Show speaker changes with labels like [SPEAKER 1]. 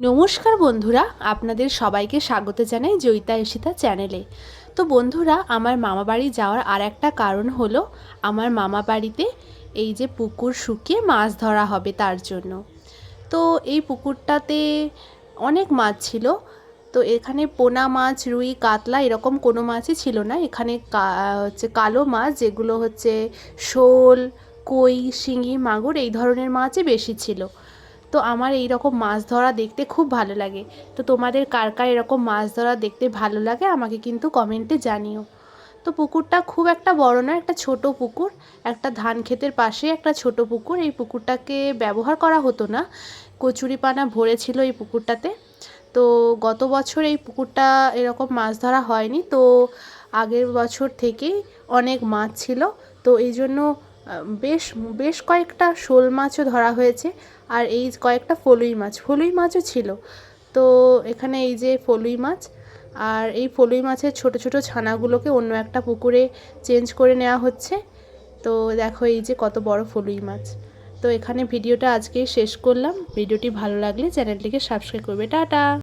[SPEAKER 1] নমস্কার বন্ধুরা, আপনাদের সবাইকে স্বাগত জানাই জয়িতা এসিতা চ্যানেলে। তো বন্ধুরা, আমার মামা বাড়ি যাওয়ার আর একটা কারণ হলো, আমার মামা বাড়িতে এই যে পুকুর শুকিয়ে মাছ ধরা হবে তার জন্য। তো এই পুকুরটাতে অনেক মাছ ছিল। তো এখানে পোনা মাছ, রুই, কাতলা এরকম কোনো মাছই ছিল না। এখানে হচ্ছে কালো মাছ, যেগুলো হচ্ছে শোল, কই, শিঙি, মাগুর এই ধরনের মাছই বেশি ছিল। তো আমার এই রকম মাছ ধরা দেখতে খুব ভালো লাগে। তো তোমাদের কার কার এরকম মাছ ধরা দেখতে ভালো লাগে আমাকে কিন্তু কমেন্টে জানিও। তো পুকুরটা খুব একটা বড় না একটা ছোট পুকুর। একটা ধান ক্ষেতের পাশে একটা ছোট পুকুর। এই পুকুরটাকে ব্যবহার করা হতো না। কচুরিপানা ভরেছিল এই পুকুরটাতে। তো গত বছর এই পুকুরটা এরকম মাছ ধরা হয়নি। তো আগের বছর থেকেই অনেক মাছ ছিল। তো এই জন্য বেশ বেশ কয়েকটা শোল মাছও ধরা হয়েছে আর এই কয়েকটা ফলুই মাছ। ফলুই মাছও ছিল। তো এখানে এই যে ফলুই মাছ আর এই ফলুই মাছের ছোট ছোট ছানাগুলোকে অন্য একটা পুকুরে চেঞ্জ করে নেওয়া হচ্ছে। তো দেখো এই যে কত বড় ফলুই মাছ। তো এখানে ভিডিওটা আজকেই শেষ করলাম। ভিডিওটি ভালো লাগলে চ্যানেলটিকে সাবস্ক্রাইব করবে। টাটা!